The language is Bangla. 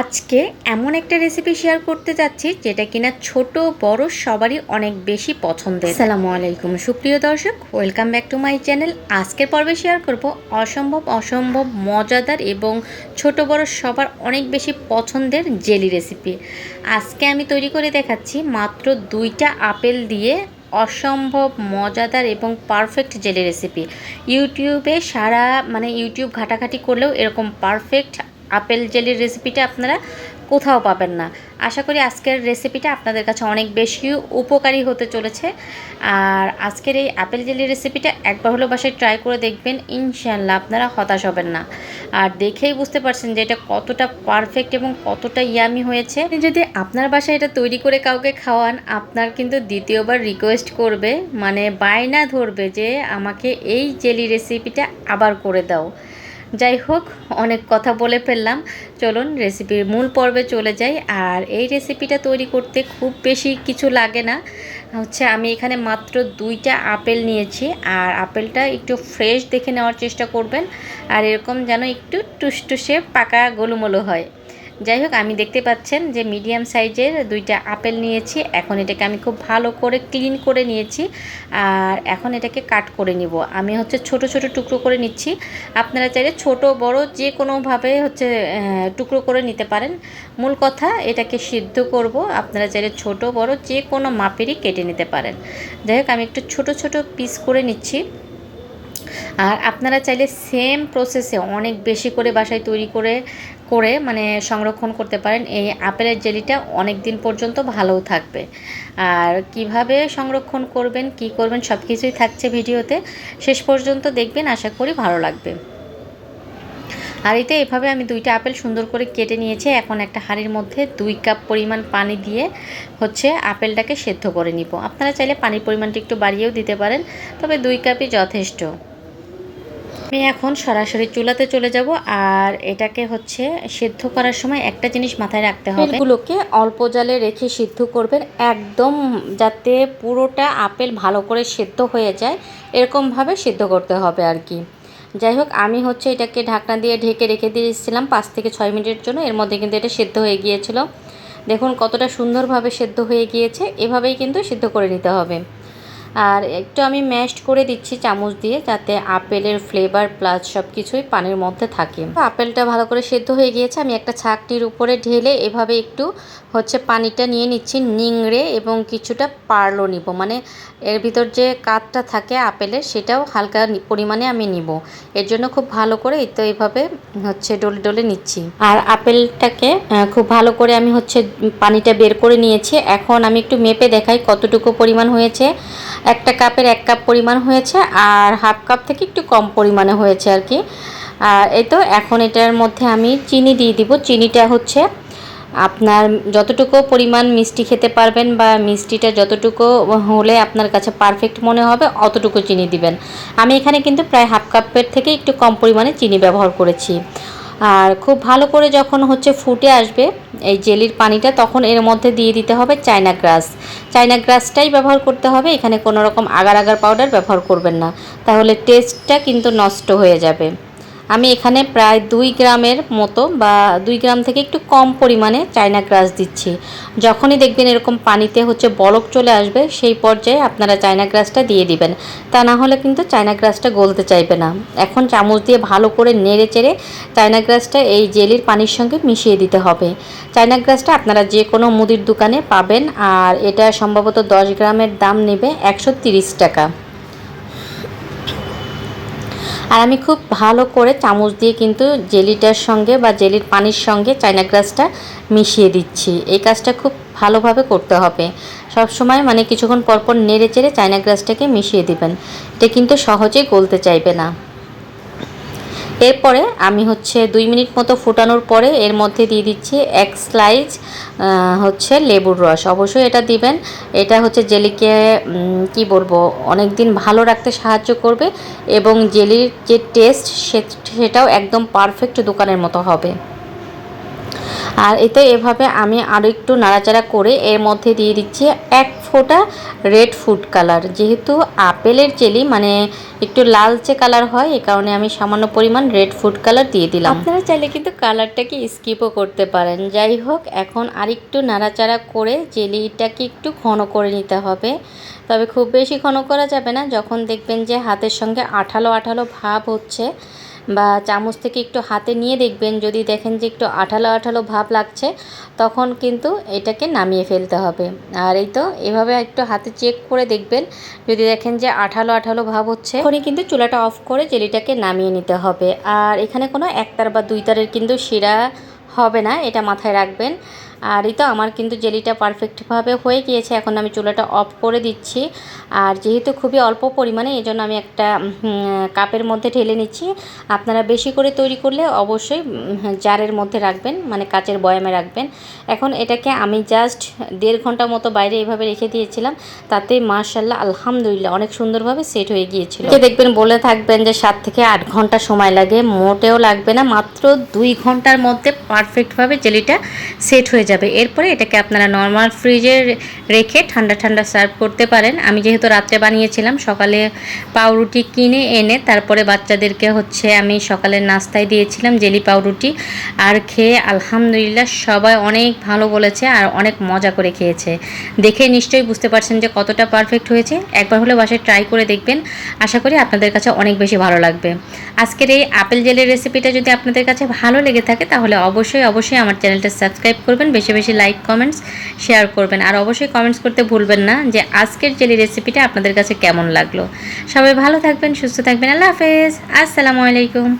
আজকে এমন একটা রেসিপি শেয়ার করতে যাচ্ছি যেটা কিনা ছোট বড় সবারই অনেক বেশি পছন্দের। সালামু আলাইকুম। সুপ্রিয় দর্শক welcome back to my channel আজকের পর্বে শেয়ার করব অসম্ভব অসম্ভব মজাদার এবং ছোট বড় সবার অনেক বেশি পছন্দের জেলি রেসিপি আজকে আমি তৈরি করে দেখাচ্ছি মাত্র দুইটা আপেল দিয়ে অসম্ভব মজাদার এবং পারফেক্ট জেলি রেসিপি ইউটিউবে সারা মানে ইউটিউব ঘাটাঘাটি করলেও এরকম পারফেক্ট আপেল জেলির রেসিপিটা আপনারা কোথাও পাবেন না। আশা করি আজকের রেসিপিটা আপনাদের কাছে অনেক বেশি উপকারী হতে চলেছে। আর আজকের এই আপেল জেলি রেসিপিটা একবার হলো বাসায় ট্রাই করে দেখবেন ইনশাল্লাহ আপনারা হতাশ হবেন না। আর দেখেই বুঝতে পারছেন যে এটা কতটা পারফেক্ট এবং কতটা ইয়ামি হয়েছে। যদি আপনার বাসায় এটা তৈরি করে কাউকে খাওয়ান, আপনার কিন্তু দ্বিতীয়বার রিকোয়েস্ট করবে মানে বায়না ধরবে যে আমাকে এই জেলি রেসিপিটা আবার করে দাও। যাই হোক, অনেক কথা বলে ফেললাম। চলুন রেসিপির মূল পর্বে চলে যাই। আর এই রেসিপিটা তৈরি করতে খুব বেশি কিছু লাগে না। হচ্ছে, আমি এখানে মাত্র দুইটা আপেল নিয়েছি। আর আপেলটা একটু ফ্রেশ দেখে নেওয়ার চেষ্টা করবেন। আর এরকম যেন একটু টুসটুসে পাকা গোলুমোলো হয়। যাই হোক, আমি দেখতে পাচ্ছেন যে মিডিয়াম সাইজের দুইটা আপেল নিয়েছি। এখন এটাকে আমি খুব ভালো করে ক্লিন করে নিয়েছি আর এখন এটাকে কাট করে নিব। আমি হচ্ছে ছোট ছোট টুকরো করে নিচ্ছি। আপনারা চাইলে ছোট, বড় যে কোনোভাবে হচ্ছে টুকরো করে নিতে পারেন। মূল কথা, এটাকে সিদ্ধ করব। আপনারা চাইলে ছোট, বড় যে কোনো মাপেরই কেটে নিতে পারেন। যাই হোক, আমি একটু ছোট ছোট পিস করে নিচ্ছি। আর আপনারা চাইলে সেম প্রসেসে অনেক বেশি করে বাসায় তৈরি করে করে মানে সংরক্ষণ করতে পারেন, এই আপেলের জেলিটা অনেক দিন পর্যন্ত ভালোও থাকবে। আর কীভাবে সংরক্ষণ করবেন, কি করবেন সব কিছুই থাকছে ভিডিওতে। শেষ পর্যন্ত দেখবেন, আশা করি ভালো লাগবে। এতে এভাবে আমি দুইটা আপেল সুন্দর করে কেটে নিয়েছি। এখন একটা হাঁড়ির মধ্যে দুই কাপ পরিমাণ পানি দিয়ে হচ্ছে আপেলটাকে সেদ্ধ করে নিব। আপনারা চাইলে পানির পরিমাণটা একটু বাড়িয়েও দিতে পারেন, তবে দুই কাপই যথেষ্ট। আমি এখন সরাসরি চুলাতে চলে যাব আর এটাকে হচ্ছে সেদ্ধ করার সময় একটা জিনিস মাথায় রাখতে হবে। এগুলোকে অল্প জালে রেখে সিদ্ধ করবেন একদম যাতে পুরোটা আপেল ভালো করে সেদ্ধ হয়ে যায়, এরকমভাবে সিদ্ধ করতে হবে আর কি। যাই হোক, আমি হচ্ছে এটাকে ঢাকনা দিয়ে ঢেকে রেখে দিয়েছিলাম পাঁচ থেকে ছয় মিনিটের জন্য। এর মধ্যে কিন্তু এটা সেদ্ধ হয়ে গিয়েছিল। দেখুন কতটা সুন্দরভাবে সেদ্ধ হয়ে গিয়েছে। এভাবেই কিন্তু সিদ্ধ করে নিতে হবে। আর একটু আমি ম্যাশড করে দিচ্ছি চামচ দিয়ে যাতে আপেলের ফ্লেভার প্লাস সব কিছুই পানির মধ্যে থাকে। আপেলটা ভালো করে সেদ্ধ হয়ে গিয়েছে। আমি একটা ছাকটির উপরে ঢেলে এভাবে একটু হচ্ছে পানিটা নিয়ে নিচ্ছি নিংড়ে এবং কিছুটা পারল নিব। মানে এর ভিতর যে কাঠটা থাকে আপেলের, সেটাও হালকা পরিমাণে আমি নিব। এর জন্য খুব ভালো করে তো এইভাবে হচ্ছে ডলে ডলে নিচ্ছি। আর আপেলটাকে খুব ভালো করে আমি হচ্ছে পানিটা বের করে নিয়েছি। এখন আমি একটু মেপে দেখাই কতটুকু পরিমাণ হয়েছে। একটা কাপের এক কাপ পরিমাণ হয়েছে আর হাফ কাপ থেকে একটু কম পরিমাণে হয়েছে আর কি। আর এই তো এখন এটার মধ্যে আমি চিনি দিয়ে দিব। চিনিটা হচ্ছে আপনার যতটুকু পরিমাণ মিষ্টি খেতে পারবেন বা মিষ্টিটা যতটুকু হলে আপনার কাছে পারফেক্ট মনে হবে, অতটুকু চিনি দিবেন। আমি এখানে কিন্তু প্রায় হাফ কাপের থেকে একটু কম পরিমাণে চিনি ব্যবহার করেছি। আর খুব ভালো করে যখন হচ্ছে ফুটে আসবে এই জেলির পানিটা, তখন এর মধ্যে দিয়ে দিতে হবে চায়না গ্রাস। চায়না গ্রাসটাই ব্যবহার করতে হবে, এখানে কোনো রকম আগার আগার পাউডার ব্যবহার করবেন না। তাহলে টেস্টটা কিন্তু নষ্ট হয়ে যাবে। আমি এখানে প্রায় দুই গ্রামের মতো বা দুই গ্রাম থেকে একটু কম পরিমাণে চায়না গ্রাস দিচ্ছি। যখনই দেখবেন এরকম পানিতে হচ্ছে বরফ চলে আসবে, সেই পর্যায়ে আপনারা চায়না গ্রাসটা দিয়ে দিবেন। তা না হলে কিন্তু চায়না গ্রাসটা গলতে চাইবে না। এখন চামচ দিয়ে ভালো করে নেড়ে চেড়ে চায়না গ্রাসটা এই জেলির পানির সঙ্গে মিশিয়ে দিতে হবে। চায়না গ্রাসটা আপনারা যে কোনো মুদির দোকানে পাবেন, আর এটা সম্ভবত দশ গ্রামের দাম নেবে একশো টাকা। আর আমি খুব ভালো করে চামচ দিয়ে কিন্তু জেলিটার সঙ্গে বা জেলির পানির সঙ্গে চায়না গ্রাসটা মিশিয়ে দিচ্ছি। এই কাজটা খুব ভালোভাবে করতে হবে। সব সময় মানে কিছুক্ষণ পরপর নেড়ে চেড়ে চায়না গ্রাসটাকে মিশিয়ে দিবেন। এটা কিন্তু সহজেই গলতে চাইবে না। এরপরে আমি হচ্ছে দুই মিনিট মতো ফুটানোর পরে এর মধ্যে দিয়ে দিচ্ছি এক স্লাইজ হচ্ছে লেবুর রস। অবশ্যই এটা দিবেন। এটা হচ্ছে জেলিকে কি বলব অনেক দিন ভালো রাখতে সাহায্য করবে এবং জেলির যে টেস্ট সেটাও একদম পারফেক্ট দোকানের মতো হবে। আর এতে এভাবে আমি আরও একটু নাড়াচাড়া করে এর মধ্যে দিয়ে দিচ্ছি এক ফোঁটা রেড ফুড কালার যেহেতু আপেলের জেলি মানে একটু লালচে কালার হয়, এ কারণে আমি সামান্য পরিমাণ রেড ফুড কালার দিয়ে দিলাম। আপনারা চাইলে কিন্তু কালারটাকে স্কিপও করতে পারেন। যাই হোক, এখন আরেকটু নাড়াচাড়া করে জেলিটাকে একটু ঘন করে নিতে হবে। তবে খুব বেশি ঘন করা যাবে না। যখন দেখবেন যে হাতের সঙ্গে আঠালো আঠালো ভাব হচ্ছে বা চামচ থেকে একটু হাতে নিয়ে দেখবেন, যদি দেখেন যে একটু আঠালো আঠালো ভাব লাগছে, তখন কিন্তু এটাকে নামিয়ে ফেলতে হবে। আর এই তো, এভাবে একটু হাতে চেক করে দেখবেন, যদি দেখেন যে আঠালো আঠালো ভাব হচ্ছে তখনই কিন্তু চুলাটা অফ করে জেলিটাকে নামিয়ে নিতে হবে। আর এখানে কোনো একতার বা দুই তারের কিন্তু শিরা হবে না, এটা মাথায় রাখবেন। আর এই তো আমার কিন্তু জেলিটা পারফেক্টভাবে হয়ে গিয়েছে, এখন আমি চুলাটা অফ করে দিচ্ছি। আর যেহেতু খুবই অল্প পরিমাণে এই জন্য আমি একটা কাপের মধ্যে ঢেলে নিচ্ছি। আপনারা বেশি করে তৈরি করলে অবশ্যই জারের মধ্যে রাখবেন মানে কাচের বয়ামে রাখবেন। এখন এটাকে আমি জাস্ট দেড় ঘণ্টা মতো বাইরে এভাবে রেখে দিয়েছিলাম, তাতে মার্শাল্লাহ আলহামদুলিল্লাহ, অনেক সুন্দরভাবে সেট হয়ে গিয়েছিল। দেখবেন বলে থাকবেন যে সাত থেকে আট ঘণ্টা সময় লাগে, মোটেও লাগবে না, মাত্র দুই ঘণ্টার মধ্যে পারফেক্টভাবে জেলিটা সেট হয়ে যাবে। এরপরে এটাকে আপনারা নর্মাল ফ্রিজে রেখে ঠান্ডা ঠান্ডা সার্ভ করতে পারেন। আমি যেহেতু রাত্রে বানিয়েছিলাম, সকালে পাউরুটি কিনে এনে তারপরে বাচ্চাদেরকে হচ্ছে আমি সকালের নাস্তায় দিয়েছিলাম জেলি পাউরুটি। আর খেয়ে আলহামদুলিল্লাহ সবাই অনেক ভালো বলেছে আর অনেক মজা করে খেয়েছে। দেখে নিশ্চয়ই বুঝতে পারছেন যে কতটা পারফেক্ট হয়েছে। একবার হলে বাসায় ট্রাই করে দেখবেন। আশা করি আপনাদের কাছে অনেক বেশি ভালো লাগবে। আজকের এই আপেল জেলের রেসিপিটা যদি আপনাদের কাছে ভালো লেগে থাকে, তাহলে অবশ্যই অবশ্যই আমার চ্যানেলটা সাবস্ক্রাইব করবেন বেশি বেশি লাইক কমেন্টস শেয়ার করবেন। আর অবশ্যই কমেন্টস করতে ভুলবেন না যে আজকের জেলি রেসিপিটা আপনাদের কাছে কেমন লাগল। সবাই ভালো থাকবেন, সুস্থ থাকবেন। আল্লাহ হাফেজ। আসসালামু আলাইকুম।